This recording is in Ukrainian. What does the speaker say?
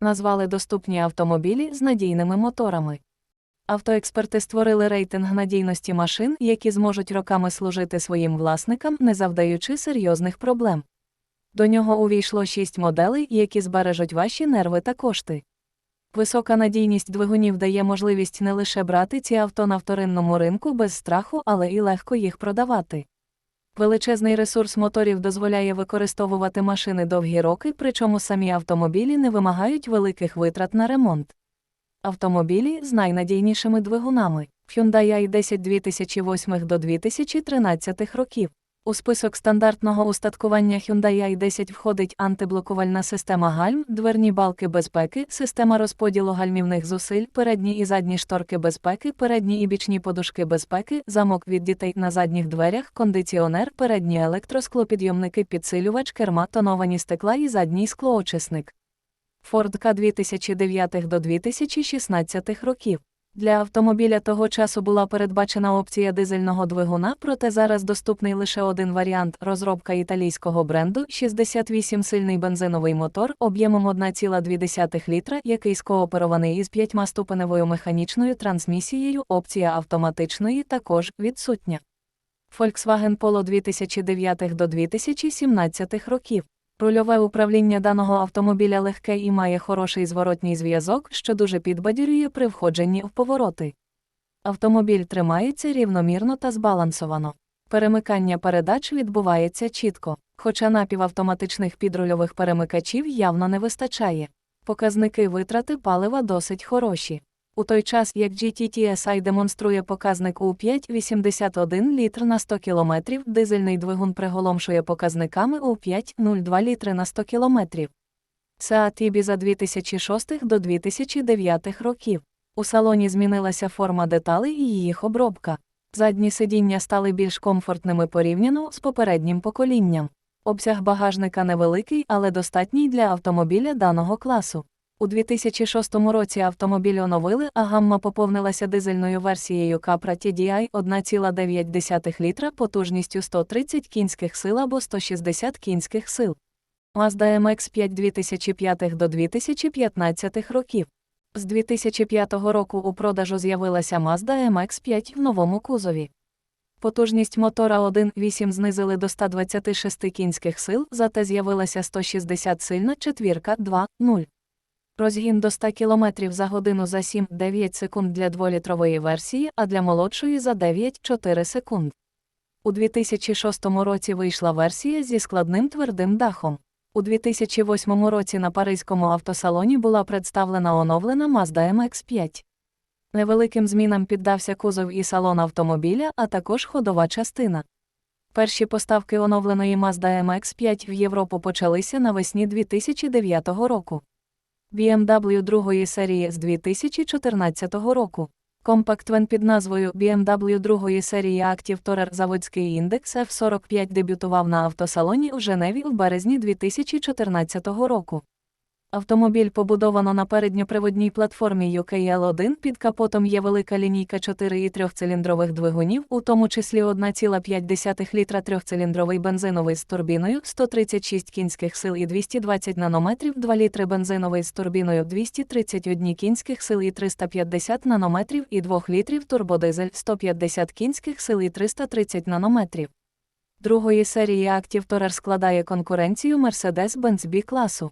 Назвали доступні автомобілі з надійними моторами. Автоексперти створили рейтинг надійності машин, які зможуть роками служити своїм власникам, не завдаючи серйозних проблем. До нього увійшло шість моделей, які збережуть ваші нерви та кошти. Висока надійність двигунів дає можливість не лише брати ці авто на вторинному ринку без страху, але і легко їх продавати. Величезний ресурс моторів дозволяє використовувати машини довгі роки, причому самі автомобілі не вимагають великих витрат на ремонт. Автомобілі з найнадійнішими двигунами Hyundai i10 2008 до 2013 років. У список стандартного устаткування Hyundai i10 входить антиблокувальна система гальм, дверні балки безпеки, система розподілу гальмівних зусиль, передні і задні шторки безпеки, передні і бічні подушки безпеки, замок від дітей на задніх дверях, кондиціонер, передні електросклопідйомники, підсилювач, керма, тоновані стекла і задній склоочисник. Ford K 2009 до 2016 років. Для автомобіля того часу була передбачена опція дизельного двигуна, проте зараз доступний лише один варіант розробка італійського бренду 68-сильний бензиновий мотор об'ємом 1,2 літра, який скооперований із п'ятьмаступеневою механічною трансмісією, опція автоматичної також відсутня. Volkswagen Polo 2009 до 2017 років. Рульове управління даного автомобіля легке і має хороший зворотній зв'язок, що дуже підбадьорює при входженні в повороти. Автомобіль тримається рівномірно та збалансовано. Перемикання передач відбувається чітко, хоча напівавтоматичних підрульових перемикачів явно не вистачає. Показники витрати палива досить хороші. У той час як GTTSI демонструє показник у 5,81 літр на 100 км, дизельний двигун приголомшує показниками у 5,02 літри на 100 км. Seat Ibiza 2006 до 2009 років. У салоні змінилася форма деталей і їх обробка. Задні сидіння стали більш комфортними порівняно з попереднім поколінням. Обсяг багажника невеликий, але достатній для автомобіля даного класу. У 2006 році автомобіль оновили, а гамма поповнилася дизельною версією Capra TDI 1,9 літра потужністю 130 кінських сил або 160 кінських сил. Mazda MX-5 2005 до 2015 років. З 2005 року у продажу з'явилася Mazda MX-5 в новому кузові. Потужність мотора 1.8 знизили до 126 кінських сил, зате з'явилася 160 сильна четвірка 2.0. Розгін до 100 км за годину за 7-9 секунд для дволітрової версії, а для молодшої за 9-4 секунд. У 2006 році вийшла версія зі складним твердим дахом. У 2008 році на Паризькому автосалоні була представлена оновлена Mazda MX-5. Невеликим змінам піддався кузов і салон автомобіля, а також ходова частина. Перші поставки оновленої Mazda MX-5 в Європу почалися навесні 2009 року. BMW другої серії з 2014 року. Компактвен під назвою BMW другої серії Active Tourer заводський індекс F45 дебютував на автосалоні у Женеві в березні 2014 року. Автомобіль побудовано на передньоприводній платформі UKL1. Під капотом є велика лінійка 4 і 3-циліндрових двигунів, у тому числі 1,5 літра трьохциліндровий бензиновий з турбіною 136 кінських сил і 220 нанометрів, 2 літри бензиновий з турбіною 231 кінських сил і 350 нанометрів і 2 літрів турбодизель 150 кінських сил і 330 нанометрів. Другої серії Active Tourer складає конкуренцію Mercedes-Benz B класу.